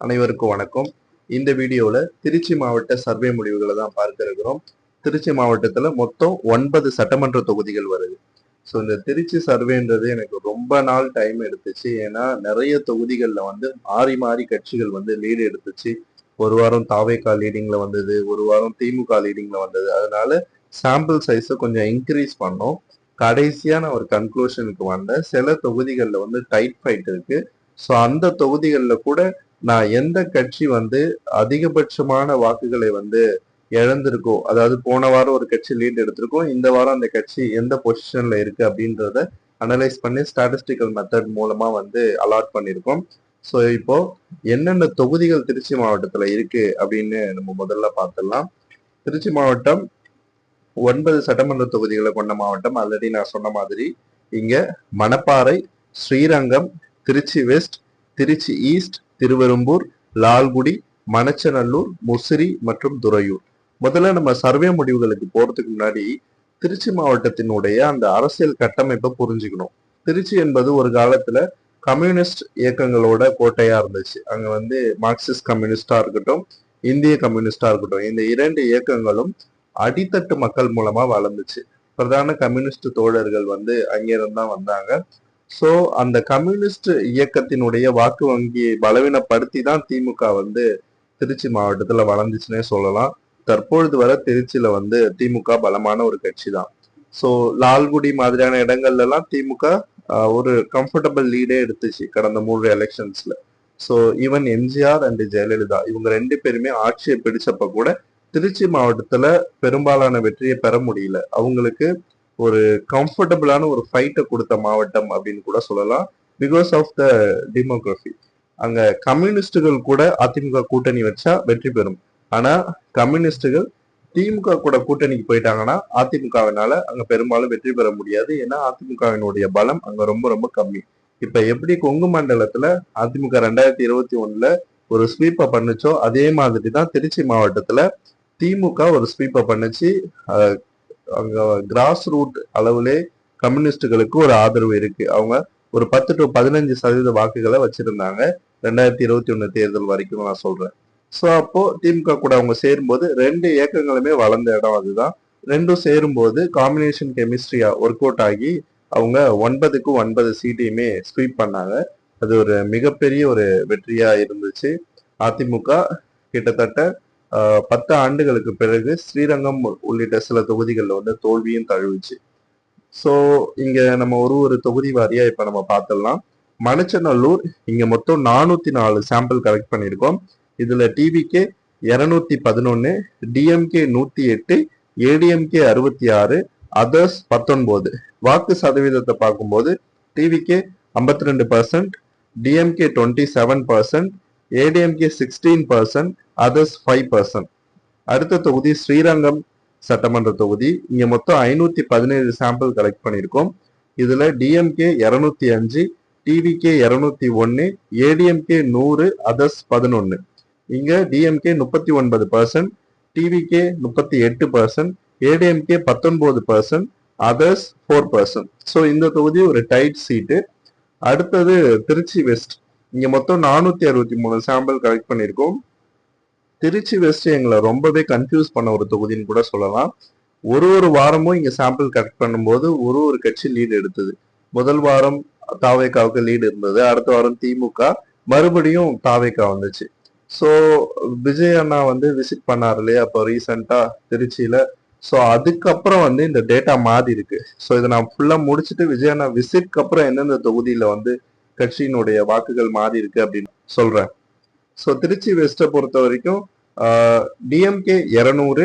அனைவருக்கும் வணக்கம். இந்த வீடியோவில் திருச்சி மாவட்ட சர்வே முடிவுகளை தான் பார்க்க இருக்கிறோம். திருச்சி மாவட்டத்தில் மொத்தம் ஒன்பது சட்டமன்ற தொகுதிகள் வருது. ஸோ இந்த திருச்சி சர்வேன்றது எனக்கு ரொம்ப நாள் டைம் எடுத்துச்சு. ஏன்னா நிறைய தொகுதிகளில் வந்து மாறி மாறி கட்சிகள் வந்து லீடு எடுத்துச்சு. ஒரு வாரம் தாவேக்கா லீடிங்ல வந்தது ஒரு வாரம் திமுக லீடிங்ல வந்தது. அதனால சாம்பிள் சைஸை கொஞ்சம் இன்க்ரீஸ் பண்ணோம். கடைசியாக நான் ஒரு கன்க்ளூஷனுக்கு வந்தேன் சில தொகுதிகளில் வந்து டைட் ஃபைட் இருக்கு. ஸோ அந்த தொகுதிகளில் கூட நான் எந்த கட்சி வந்து அதிகபட்சமான வாக்குகளை வந்து இழந்திருக்கோ அதாவது போன வாரம் ஒரு கட்சி லீட் எடுத்திருக்கோம் இந்த வாரம் அந்த கட்சி எந்த பொசிஷன்ல இருக்கு அப்படின்றத அனலைஸ் பண்ணி ஸ்டாட்டிஸ்டிக்கல் மெத்தட் மூலமா வந்து அலாட் பண்ணியிருக்கோம். ஸோ இப்போ என்னென்ன தொகுதிகள் திருச்சி மாவட்டத்துல இருக்கு அப்படின்னு நம்ம முதல்ல பார்த்துடலாம். திருச்சி மாவட்டம் ஒன்பது சட்டமன்ற தொகுதிகளை கொண்ட மாவட்டம். ஆல்ரெடி நான் சொன்ன மாதிரி இங்க மணப்பாறை ஸ்ரீரங்கம் திருச்சி வெஸ்ட் திருச்சி ஈஸ்ட் திருவெரும்பூர் லால்குடி மணச்சநல்லூர் முசிறி மற்றும் துறையூர். முதல்ல நம்ம சர்வே முடிவுகளுக்கு போறதுக்கு முன்னாடி திருச்சி மாவட்டத்தினுடைய அந்த அரசியல் கட்டமைப்பை புரிஞ்சுக்கணும். திருச்சி என்பது ஒரு காலத்துல கம்யூனிஸ்ட் இயக்கங்களோட கோட்டையா இருந்துச்சு. அங்க வந்து மார்க்சிஸ்ட் கம்யூனிஸ்டா இருக்கட்டும் இந்திய கம்யூனிஸ்டா இருக்கட்டும் இந்த இரண்டு இயக்கங்களும் அடித்தட்டு மக்கள் மூலமா வளர்ந்துச்சு. பிரதான கம்யூனிஸ்ட் தோழர்கள் வந்து அங்கிருந்து தான் வந்தாங்க. சோ அந்த கம்யூனிஸ்ட் இயக்கத்தினுடைய வாக்கு வங்கியை பலவீனப்படுத்தி தான் திமுக வந்து திருச்சி மாவட்டத்துல வளர்ந்துச்சுன்னே சொல்லலாம். தற்பொழுது வரை திருச்சியில வந்து திமுக பலமான ஒரு கட்சி தான் ஸோ லால்குடி மாதிரியான இடங்கள்ல எல்லாம் திமுக ஆஹ், ஒரு கம்ஃபர்டபுள் லீடே எடுத்துச்சு கடந்த மூன்று எலெக்ஷன்ஸ்ல so even MGR and Jayalalithaa இவங்க ரெண்டு பேருமே ஆட்சியை பிடிச்சப்ப கூட திருச்சி மாவட்டத்துல பெரும்பாலான வெற்றியை பெற முடியல. அவங்களுக்கு ஒரு கம்ஃபர்டபுளான ஒரு ஃபைட்டை கொடுத்த மாவட்டம் அப்படின்னு கூட சொல்லலாம். பிகாஸ் ஆஃப் த டெமோக்ரஃபி அங்க கம்யூனிஸ்டுகள் கூட அதிமுக கூட்டணி வச்சா வெற்றி பெறும். ஆனா கம்யூனிஸ்டுகள் திமுக கூட கூட்டணிக்கு போயிட்டாங்கன்னா அதிமுகவினால அங்க பெரும்பாலும் வெற்றி பெற முடியாது. ஏன்னா அதிமுகவினுடைய பலம் அங்க ரொம்ப ரொம்ப கம்மி. இப்ப எப்படி கொங்கு மண்டலத்துல அதிமுக ரெண்டாயிரத்தி இருபத்தி ஒண்ணுல ஒரு ஸ்வீப்பை பண்ணுச்சோ அதே மாதிரி தான் திருச்சி மாவட்டத்துல திமுக ஒரு ஸ்வீப்பை பண்ணுச்சு. அங்க கிராஸ் ரூட் அளவுலே கம்யூனிஸ்டுகளுக்கு ஒரு ஆதரவு இருக்கு. அவங்க ஒரு பத்து டு பதினஞ்சு சதவீத வாக்குகளை வச்சிருந்தாங்க. ரெண்டாயிரத்தி இருபத்தி ஒண்ணு தேர்தல் வரைக்கும் நான் சொல்றேன். ஸோ அப்போ திமுக கூட அவங்க சேரும்போது ரெண்டு இயக்கங்களுமே வளர்ந்த இடம் அதுதான். ரெண்டும் சேரும்போது காம்பினேஷன் கெமிஸ்ட்ரியா ஒர்க் அவுட் ஆகி அவங்க ஒன்பதுக்கு ஒன்பது சீட்டையுமே ஸ்வீப் பண்ணாங்க. அது ஒரு மிகப்பெரிய ஒரு வெற்றியா இருந்துச்சு. அதிமுக கிட்டத்தட்ட பத்து ஆண்டுகளுக்கு பிறகு ஸ்ரீரங்கம் உள்ளிட்ட சில தொகுதிகளில் வந்து தோல்வியும் தழுவுச்சு. ஸோ இங்க நம்ம ஒரு ஒரு தொகுதி வாரியா இப்ப நம்ம பார்த்துடலாம் மணச்சநல்லூர் இங்க மொத்தம் நானூத்தி நாலு சாம்பிள் கலெக்ட் பண்ணியிருக்கோம். இதுல டிவிகே இருநூத்தி பதினொன்னு டிஎம்கே நூத்தி எட்டு ஏடிஎம்கே அறுபத்தி ஆறு அதர்ஸ் பத்தொன்பது. வாக்கு சதவீதத்தை பார்க்கும்போது டிவிகே ஐம்பத்தி ரெண்டு percent DMK twenty seven percent ADMK sixteen percent others five percent அடுத்த தொகுதி ஸ்ரீரங்கம் சட்டமன்ற தொகுதி. இங்க மொத்தம் ஐநூத்தி பதினேழு சாம்பிள் கலெக்ட் பண்ணியிருக்கோம். இதுல டிஎம்கே இரநூத்தி அஞ்சு டிவிகே இரநூத்தி ஒன்னு ஏடிஎம்கே நூறு அதர்ஸ் பதினொன்னு. இங்க டிஎம்கே முப்பத்தி ஒன்பது பர்சன்ட் டிவிகே முப்பத்தி எட்டு பர்சன்ட் ஏடிஎம்கே பத்தொன்பது percent others four percent so இந்த தொகுதி ஒரு டைட் சீட்டு அடுத்தது திருச்சி வெஸ்ட் இங்க மொத்தம் நானூத்தி அறுபத்தி மூணு சாம்பிள் கலெக்ட் பண்ணியிருக்கோம். திருச்சி வெஸ்ட் எங்களை ரொம்பவே கன்ஃபியூஸ் பண்ண ஒரு தொகுதின்னு கூட சொல்லலாம். ஒரு ஒரு வாரமும் இங்க சாம்பிள் கலெக்ட் பண்ணும்போது ஒரு ஒரு கட்சி லீடு எடுத்தது. முதல் வாரம் தாவேக்காவுக்கு லீடு இருந்தது. அடுத்த வாரம் திமுக மறுபடியும் தாவேக்கா வந்துச்சு. ஸோ விஜய் அண்ணா வந்து விசிட் பண்ணார் இல்லையா? அப்போ ரீசெண்டா திருச்சியில. ஸோ அதுக்கப்புறம் வந்து இந்த டேட்டா மாறி இருக்கு. ஸோ இதை நான் ஃபுல்லா முடிச்சுட்டு விஜய் அண்ணா விசிட்க்கு அப்புறம் எந்தெந்த தொகுதியில வந்து கட்சியினுடைய வாக்குகள் மாறி இருக்கு அப்படின்னு சொல்றேன். ஸோ திருச்சி வெஸ்ட்டை பொறுத்த வரைக்கும் டிஎம்கே இரநூறு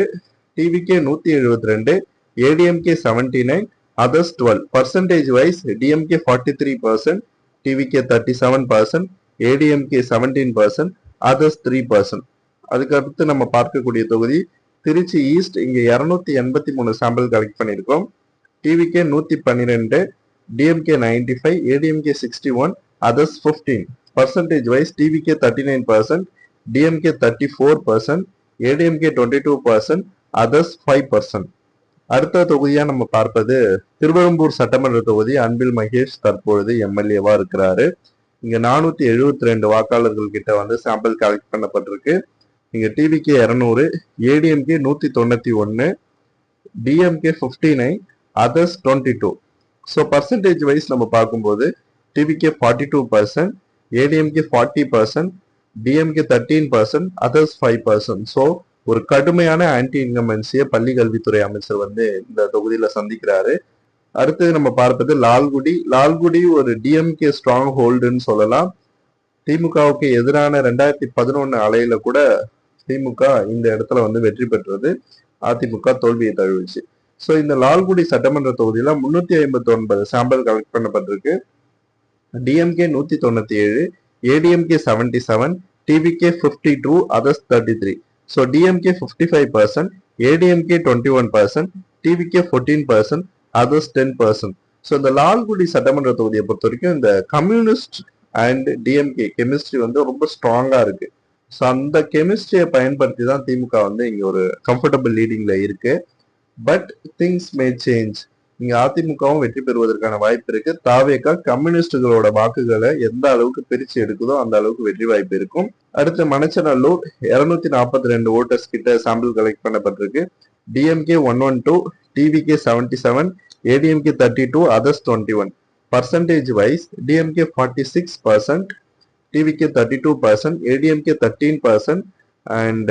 டிவிகே நூற்றி எழுபத்தி ரெண்டு ADMK seventy nine others twelve percentage wise DMK forty three percent TVK thirty seven percent ADMK seventeen percent others three percent அதுக்கடுத்து நம்ம பார்க்கக்கூடிய தொகுதி திருச்சி ஈஸ்ட் இங்கே இருநூத்தி எண்பத்தி மூணு சாம்பிள் கலெக்ட் பண்ணியிருக்கோம். டிவிகே நூற்றி பன்னிரெண்டு DMK ninety five ADMK sixty one others fifteen percentage wise TVK thirty nine percent DMK thirty four percent ADMK twenty two percent others five percent அடுத்த தொகுதியாக நம்ம பார்ப்பது திருவெரும்பூர் சட்டமன்ற தொகுதி. அன்பில் மகேஷ் தற்பொழுது எம்எல்ஏவா இருக்கிறாரு. இங்க நானூத்தி எழுபத்தி ரெண்டு வாக்காளர்கள் கிட்ட வந்து சாம்பிள் கலெக்ட் பண்ணப்பட்டிருக்கு. இங்க டிவிகே இரநூறு ஏடிஎம்கே நூத்தி தொண்ணூத்தி ஒன்னு DMK fifty nine others twenty two so percentage wise நம்ம பார்க்கும்போது TVK forty two percent ADMK forty percent DMK thirteen percent others five percent so ஒரு கடுமையான ஆன்டி இன்கமென்சியை பள்ளி கல்வித்துறை அமைச்சர் வந்து இந்த தொகுதியில சந்திக்கிறாரு. அடுத்தது நம்ம பார்ப்பது லால்குடி. லால்குடி ஒரு டிஎம்கே ஸ்ட்ராங் ஹோல்டுன்னு சொல்லலாம். திமுகவுக்கு எதிரான ரெண்டாயிரத்தி பதினொன்னு அலையில கூட திமுக இந்த இடத்துல வந்து வெற்றி பெற்றது. அதிமுக தோல்வியை தழுவிச்சு. ஸோ இந்த லால்குடி சட்டமன்ற தொகுதியில முன்னூத்தி ஐம்பத்தி ஒன்பது சாம்பிள் கலெக்ட் பண்ணப்பட்டிருக்கு. டிஎம்கே நூத்தி தொண்ணூத்தி ஏழு ADMK seventy seven TVK fifty two others thirty three so DMK fifty five percent ADMK twenty one percent TVK fourteen percent others ten percent so இந்த லால்குடி சட்டமன்ற தொகுதியை பொறுத்த வரைக்கும் இந்த கம்யூனிஸ்ட் அண்ட் டிஎம்கே கெமிஸ்ட்ரி வந்து ரொம்ப ஸ்ட்ராங்கா இருக்கு. ஸோ அந்த கெமிஸ்ட்ரியை பயன்படுத்தி தான் திமுக வந்து இங்கே ஒரு கம்ஃபர்டபுள் லீடிங்ல இருக்கு. பட் திங்ஸ் மே சேஞ்ச் இங்க அதிமுகவும் வெற்றி பெறுவதற்கான வாய்ப்பு இருக்கு. தாவேக்கா கம்யூனிஸ்டுகளோட வாக்குகளை எந்த அளவுக்கு பிரிச்சு எடுக்குதோ அந்த அளவுக்கு வெற்றி வாய்ப்பு இருக்கும். அடுத்து மணச்சநல்லூர் இருநூத்தி நாற்பத்தி ரெண்டு ஓட்டர்ஸ் கிட்ட சாம்பிள் கலெக்ட் பண்ணப்பட்டிருக்கு. DMK one one two TVK seventy seven ADMK thirty two others twenty one percentage wise DMK forty six percent TVK thirty two percent ADMK thirteen percent and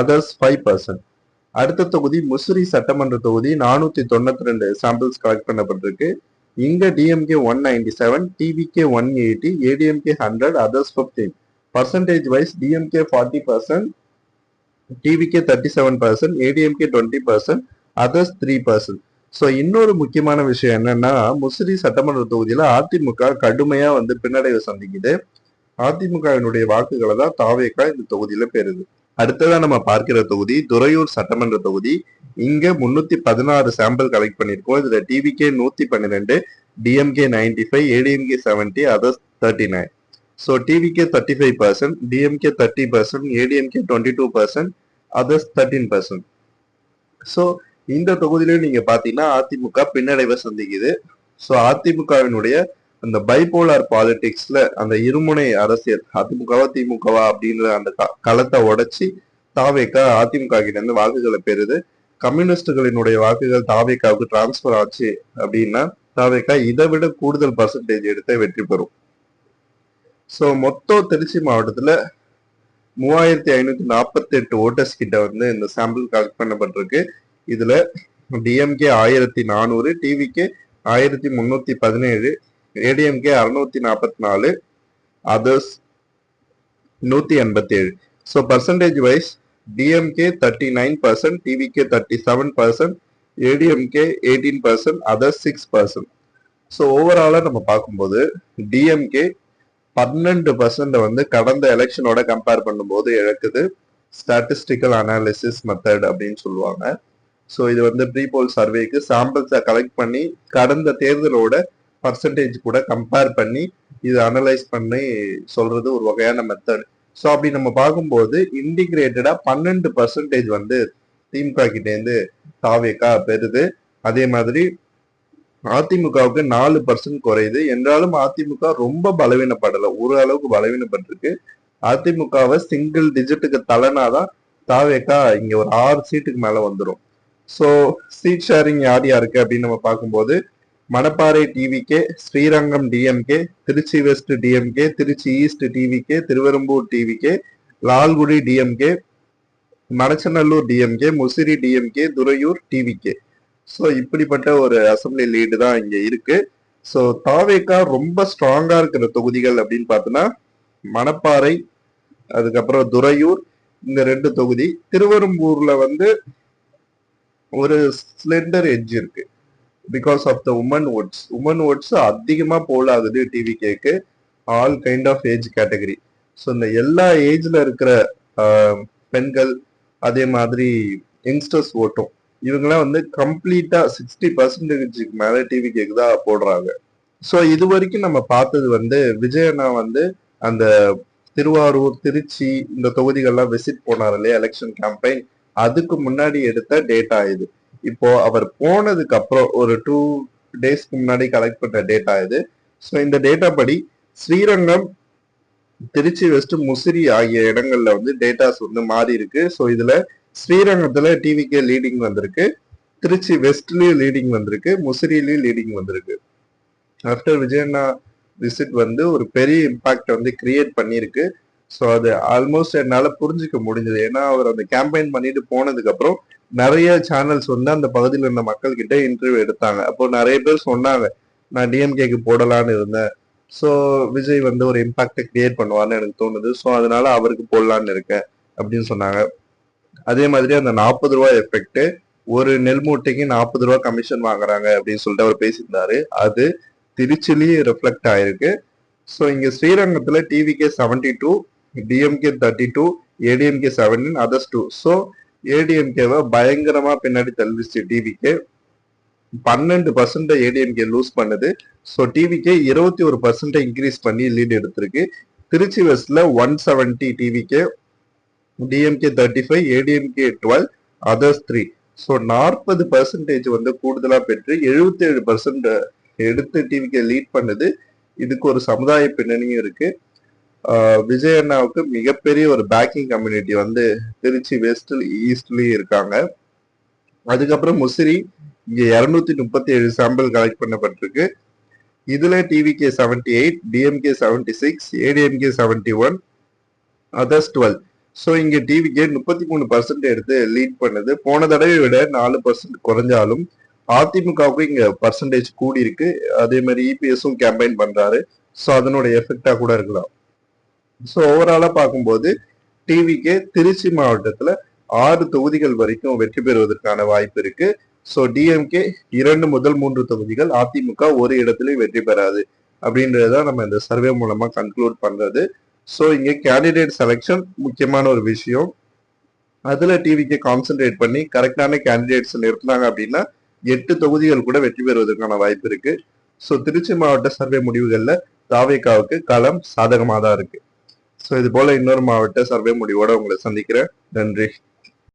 others five percent அடுத்த தொகுதி முசிறி சட்டமன்ற தொகுதி நானூத்தி தொண்ணூத்தி ரெண்டு samples collect பண்ணப்பட்டிருக்கு. இங்க DMK one ninety seven TVK one eighty ADMK hundred others fifteen percentage wise DMK forty percent TVK thirty seven percent ADMK twenty percent others three percent so இன்னொரு முக்கியமான விஷயம் என்னன்னா முசிறி சட்டமன்ற தொகுதியில் அதிமுக கடுமையா வந்து பின்னடைவை சந்திக்குது. அதிமுகவினுடைய வாக்குகளை தான் தாவேக்கா இந்த தொகுதியில பெறுது. அடுத்ததா நம்ம பார்க்கிற தொகுதி துறையூர் சட்டமன்ற தொகுதி. இங்க முன்னூத்தி பதினாறு சாம்பிள் கலெக்ட் பண்ணிருக்கோம் இதுல டிவிகே நூத்தி பன்னிரெண்டு DMK ninety five ADMK seventy others thirty nine so TVK thirty five percent DMK thirty percent ADMK twenty two percent others thirteen percent so இந்த தொகுதியிலையும் நீங்க பாத்தீங்கன்னா அதிமுக பின்னடைவை சந்திக்குது. ஸோ அதிமுகவினுடைய அந்த பைபோலார் பாலிடிக்ஸ்ல அந்த இருமுனை அரசியல் அதிமுகவா திமுகவா அப்படின்ற அந்த களத்தை உடைச்சி தாவேக்கா அதிமுக கிட்ட இருந்து வாக்குகளை பெறுது. கம்யூனிஸ்டுகளினுடைய வாக்குகள் தாவேக்காவுக்கு டிரான்ஸ்பர் ஆச்சு அப்படின்னா தாவேக்கா இதை விட கூடுதல் பர்சன்டேஜ் எடுத்து வெற்றி பெறும். ஸோ மொத்தம் திருச்சி மாவட்டத்துல மூவாயிரத்தி ஐநூத்தி நாற்பத்தி எட்டு ஓட்டர்ஸ் கிட்ட வந்து இந்த சாம்பிள் கலெக்ட் பண்ணப்பட்டிருக்கு. இதுல டிஎம்கே ஆயிரத்தி நானூறு டிவிக்கு ஆயிரத்தி முன்னூத்தி பதினேழு ஏடிஎம்கே அறுநூத்தி நாற்பத்தி நாலு அதர்ஸ் நூத்தி எண்பத்தி ஏழு. So percentage wise DMK thirty nine percent TVK thirty seven percent ADMK eighteen percent others six percent so ஓவராலாக நம்ம பார்க்கும்போது டிஎம்கே பன்னெண்டு பர்சன்ட் வந்து கடந்த எலெக்ஷனோட கம்பேர் பண்ணும்போது இழக்குது. ஸ்டாட்டிஸ்டிக்கல் அனாலிசிஸ் மெத்தட் அப்படின்னு சொல்லுவாங்க. ஸோ இது வந்து ப்ரீபோல் சர்வேக்கு சாம்பிள்ஸை கலெக்ட் பண்ணி கடந்த தேர்தலோட பர்சன்டேஜ் கூட கம்பேர் பண்ணி இது அனலைஸ் பண்ணி சொல்றது ஒரு வகையான மெத்தட் ஸோ அப்படி நம்ம பார்க்கும்போது இன்டிகிரேட்டடா பன்னெண்டு பர்சன்டேஜ் வந்து திமுக கிட்டேருந்து தாவேக்கா பெறுது. அதே மாதிரி அதிமுகவுக்கு நாலு பர்சன்ட் குறையுது. என்றாலும் அதிமுக ரொம்ப பலவீனப்படலை. ஒரு அளவுக்கு பலவீனப்பட்டிருக்கு. அதிமுகவை சிங்கிள் டிஜிட்டுக்கு தலைனாதான் தாவேக்கா இங்க ஒரு ஆறு சீட்டுக்கு மேல வந்துடும் ஸோ சீட் ஷேரிங் யார் யாருக்கு அப்படின்னு நம்ம பார்க்கும்போது Manapparai TVK Srirangam DMK Tiruchi west DMK Tiruchi east TVK Thiruverumbur TVK Lalgudi DMK Manachanallur DMK Musiri DMK Thuraiyur TVK so இப்படிப்பட்ட ஒரு அசம்பிளி லீடு தான் இங்கே இருக்கு. ஸோ தாவேக்கா ரொம்ப ஸ்ட்ராங்காக இருக்கிற தொகுதிகள் அப்படின்னு பார்த்தோன்னா மணப்பாறை அதுக்கப்புறம் துறையூர் இந்த ரெண்டு தொகுதி. திருவெரும்பூர்ல வந்து ஒரு ஸ்லெண்டர் எட்ஜ் இருக்கு. Because of the women votes women votes அதிகமா போல் ஆகுது டிவி கேக்கு. All kind of age category so இந்த எல்லா ஏஜ்ல இருக்கிற பெண்கள் அதே மாதிரி யங்ஸ்டர்ஸ் ஓட்டும் இவங்கெல்லாம் வந்து கம்ப்ளீட்டா சிக்ஸ்டி பர்சன்டேஜுக்கு மேல டிவி கேக்கு தான் போடுறாங்க. ஸோ இது வரைக்கும் நம்ம பார்த்தது வந்து விஜயண்ணா வந்து அந்த திருவாரூர் திருச்சி இந்த தொகுதிகள்லாம் விசிட் போனார் இல்லையா எலெக்ஷன் கேம்பெயின் அதுக்கு முன்னாடி எடுத்த டேட்டா இது. இப்போ அவர் போனதுக்கு அப்புறம் ஒரு டூ டேஸ்க்கு முன்னாடி கலெக்ட் பண்ண டேட்டா இது. ஸோ இந்த டேட்டா படி ஸ்ரீரங்கம் திருச்சி வெஸ்ட் முசிறி ஆகிய இடங்கள்ல வந்து டேட்டாஸ் வந்து மாறி இருக்கு. ஸோ இதுல ஸ்ரீரங்கத்துல டிவிக்கே லீடிங் வந்திருக்கு. திருச்சி வெஸ்ட்லயும் லீடிங் வந்திருக்கு. முசிறிலயும் லீடிங் வந்திருக்கு. ஆஃப்டர் விஜயண்ணா விசிட் வந்து ஒரு பெரிய இம்பாக்ட் வந்து கிரியேட் பண்ணியிருக்கு. ஸோ அது ஆல்மோஸ்ட் என்னால் புரிஞ்சுக்க முடிஞ்சது. ஏன்னா அவர் அந்த கேம்பெயின் பண்ணிட்டு போனதுக்கப்புறம் நிறைய சேனல்ஸ் வந்து அந்த பகுதியில் இருந்த மக்கள்கிட்ட இன்டர்வியூ எடுத்தாங்க. அப்போ நிறைய பேர் சொன்னாங்க நான் டிஎம்கேக்கு போடலான்னு இருந்தேன். ஸோ விஜய் வந்து ஒரு இம்பாக்டை கிரியேட் பண்ணுவார்னு எனக்கு தோணுது. ஸோ அதனால அவருக்கு போடலான்னு இருக்கேன் அப்படின்னு சொன்னாங்க. அதே மாதிரி அந்த நாற்பது ரூபாய் எஃபெக்ட் ஒரு நெல் மூட்டைக்கு நாற்பது ரூபா கமிஷன் வாங்குறாங்க அப்படின்னு சொல்லிட்டு அவர் பேசியிருந்தாரு. அது திருச்சிலேயே ரிஃப்ளெக்ட் ஆயிருக்கு. ஸோ இங்க ஸ்ரீரங்கத்துல TVK seventy two DMK thirty two ADMK seventeen others two so ஏடிஎம்கேவை பயங்கரமாக பின்னாடி தள்ளிச்சு டிவிக்கே பன்னெண்டு பர்சன்ட் ஏடிஎம்கே லூஸ் பண்ணுது. ஸோ டிவிக்கே இருபத்தி ஒரு பர்சன்ட் இன்க்ரீஸ் பண்ணி லீட் எடுத்திருக்கு. Tiruchi வெஸ்ட்ல one seventy TVK DMK thirty five ADMK twelve others three so நாற்பது பர்சன்டேஜ் வந்து கூடுதலாக பெற்று எழுபத்தி ஏழு பர்சன்ட் எடுத்து டிவிக்கு லீட் பண்ணுது. இதுக்கு ஒரு சமுதாய பின்னணியும் இருக்குது விஜய் அண்ணாவுக்கு மிகப்பெரிய ஒரு பேக்கிங் கம்யூனிட்டி வந்து திருச்சி வெஸ்ட் ஈஸ்ட்லயும் இருக்காங்க. அதுக்கப்புறம் முசிறி இங்க இருநூத்தி முப்பத்தி ஏழு சாம்பிள் கலெக்ட் பண்ணப்பட்டிருக்கு. இதுல TVK seventy eight DMK seventy six ADMK seventy one others twelve so இங்க டிவிகே முப்பத்தி மூணு பர்சன்ட் எடுத்து லீட் பண்ணுது. போன தடவை விட நாலு பர்சன்ட் குறைஞ்சாலும் அதிமுகவுக்கு இங்க பர்சன்டேஜ் கூடி இருக்கு அதே மாதிரி இபிஎஸும் கேம்பெயின் பண்றாரு. ஸோ அதனோட எஃபெக்டா கூட இருக்கலாம். ஸோ ஓவராலாக பார்க்கும்போது டிவிக்கு திருச்சி மாவட்டத்தில் ஆறு தொகுதிகள் வரைக்கும் வெற்றி பெறுவதற்கான வாய்ப்பு இருக்கு. ஸோ டிஎம்கே இரண்டு முதல் மூன்று தொகுதிகள் அதிமுக ஒரு இடத்துலையும் வெற்றி பெறாது அப்படின்றதான் நம்ம இந்த சர்வே மூலமா கன்க்ளூட் பண்றது. ஸோ இங்கே கேண்டிடேட் செலெக்ஷன் முக்கியமான ஒரு விஷயம். அதுல டிவிக்கு கான்சென்ட்ரேட் பண்ணி கரெக்டான கேண்டிடேட்ஸ் நிறுத்தினாங்க அப்படின்னா எட்டு தொகுதிகள் கூட வெற்றி பெறுவதற்கான வாய்ப்பு இருக்கு. ஸோ திருச்சி மாவட்ட சர்வே முடிவுகளில் தாவேக்காவுக்கு களம் சாதகமாக தான் இருக்கு. ஸோ இது போல இன்னொரு மாவட்ட சர்வே முடிவோட உங்களை சந்திக்கிறேன். நன்றி.